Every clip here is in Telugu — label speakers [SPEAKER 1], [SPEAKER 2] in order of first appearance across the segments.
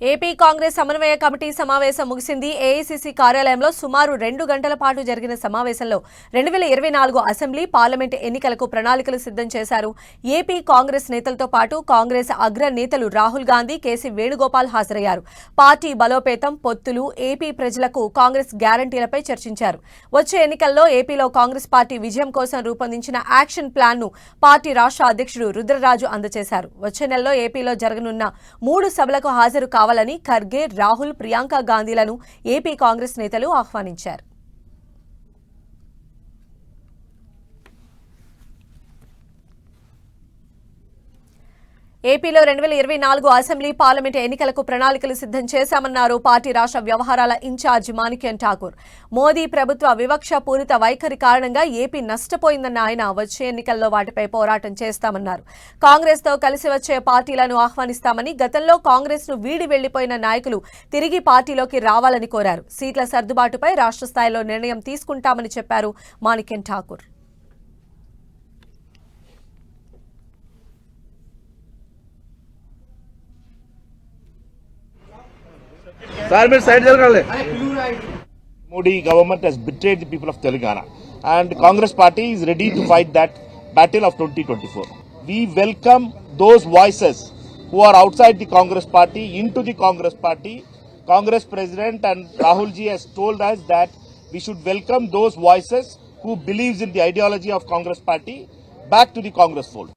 [SPEAKER 1] ఏపీ కాంగ్రెస్ సమన్వయ కమిటీ సమావేశం ముగిసింది. ఏఐసీసీ కార్యాలయంలో సుమారు రెండు గంటల పాటు జరిగిన సమావేశంలో రెండు వేల ఇరవై నాలుగు అసెంబ్లీ పార్లమెంట్ ఎన్నికలకు ప్రణాళికలు సిద్ధం చేశారు. ఏపీ కాంగ్రెస్ నేతలతో పాటు కాంగ్రెస్ అగ్ర నేతలు రాహుల్ గాంధీ కేసీ వేణుగోపాల్ హాజరయ్యారు. పార్టీ బలోపేతం పొత్తులు ఏపీ ప్రజలకు కాంగ్రెస్ గ్యారంటీలపై చర్చించారు. వచ్చే ఎన్నికల్లో ఏపీలో కాంగ్రెస్ పార్టీ విజయం కోసం రూపొందించిన యాక్షన్ ప్లాన్ను పార్టీ రాష్ట్ర అధ్యక్షుడు రుద్రరాజు అందజేశారు. వచ్చే నెలలో ఏపీలో జరగనున్న మూడు సభలకు హాజరు రావాలని ఖర్గే రాహుల్ ప్రియాంక గాంధీలను ఏపీ కాంగ్రెస్ నేతలు ఆహ్వానించారు. ఏపీలో రెండు వేల ఇరవై నాలుగు అసెంబ్లీ పార్లమెంట్ ఎన్నికలకు ప్రణాళికలు సిద్ధం చేశామన్నారు పార్టీ రాష్ట్ర వ్యవహారాల ఇన్ఛార్జ్ మాణిక్యం ఠాకూర్. మోదీ ప్రభుత్వ వివక్ష పూరిత వైఖరి కారణంగా ఏపీ నష్టపోయిందన్న ఆయన వచ్చే ఎన్నికల్లో వాటిపై పోరాటం చేస్తామన్నారు. కాంగ్రెస్తో కలిసి వచ్చే పార్టీలను ఆహ్వానిస్తామని గతంలో కాంగ్రెస్ను వీడి వెళ్ళిపోయిన నాయకులు తిరిగి పార్టీలోకి రావాలని కోరారు. సీట్ల సర్దుబాటుపై రాష్ట్ర స్థాయిలో నిర్ణయం తీసుకుంటామని చెప్పారు మాణిక్యం Thakur.
[SPEAKER 2] Sir, side
[SPEAKER 3] Modi government has betrayed the people of Telangana and Congress party is ready to fight that battle of 2024. We welcome those voices who are outside the Congress party into the Congress party. Congress president and Rahul ji has told us that we should welcome those voices who believes in the ideology of Congress party back to the Congress fold.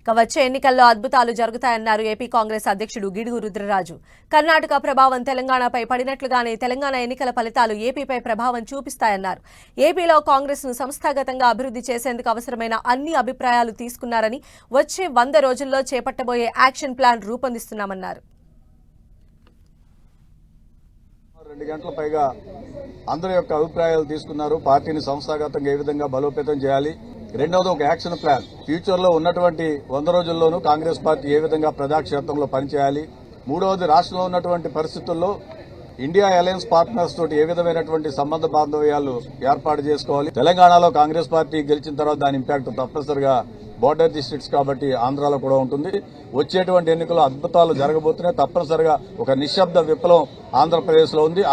[SPEAKER 1] ఇక వచ్చే ఎన్నికల్లో అద్భుతాలు జరుగుతాయన్నారు ఏపీ కాంగ్రెస్ అధ్యక్షుడు గిడుగు రుద్రరాజు. కర్ణాటక ప్రభావం తెలంగాణపై పడినట్లుగానే తెలంగాణ ఎన్నికల ఫలితాలు ఏపీపై ప్రభావం చూపిస్తాయన్నారు. ఏపీలో కాంగ్రెస్ను సంస్థాగతంగా అభివృద్ధి చేసేందుకు అవసరమైన అన్ని అభిప్రాయాలు తీసుకున్నారని వచ్చే వంద రోజుల్లో చేపట్టబోయే యాక్షన్ ప్లాన్ రూపొందిస్తున్నామన్నారు.
[SPEAKER 4] రెండు గంటల పైగా అందరి యొక్క అభిప్రాయాలు తీసుకున్నారు. పార్టీని సంస్థాగతంగా ఏ విధంగా బలోపేతం చేయాలి? రెండవది ఒక యాక్షన్ ప్లాన్. ఫ్యూచర్లో ఉన్నటువంటి వంద రోజుల్లోనూ కాంగ్రెస్ పార్టీ ఏ విధంగా ప్రజాక్షేత్రంలో పనిచేయాలి? మూడవది రాష్ట్రంలో ఉన్నటువంటి పరిస్థితుల్లో ఇండియా అలయన్స్ పార్ట్నర్స్ తోటి ఏ విధమైనటువంటి సంబంధ బాంధవ్యాలు ఏర్పాటు చేసుకోవాలి? తెలంగాణలో కాంగ్రెస్ పార్టీ గెలిచిన తర్వాత దాని ఇంపాక్ట్ తప్పనిసరిగా బోర్డర్ డిస్ట్రిక్ట్స్ కాబట్టి ఆంధ్రాలో కూడా ఉంటుంది. వచ్చేటువంటి ఎన్నికల్లో అద్భుతాలు జరగబోతున్నాయి. తప్పనిసరిగా ఒక నిశ్శబ్ద విప్లవం ఆంధ్రప్రదేశ్లో ఉంది.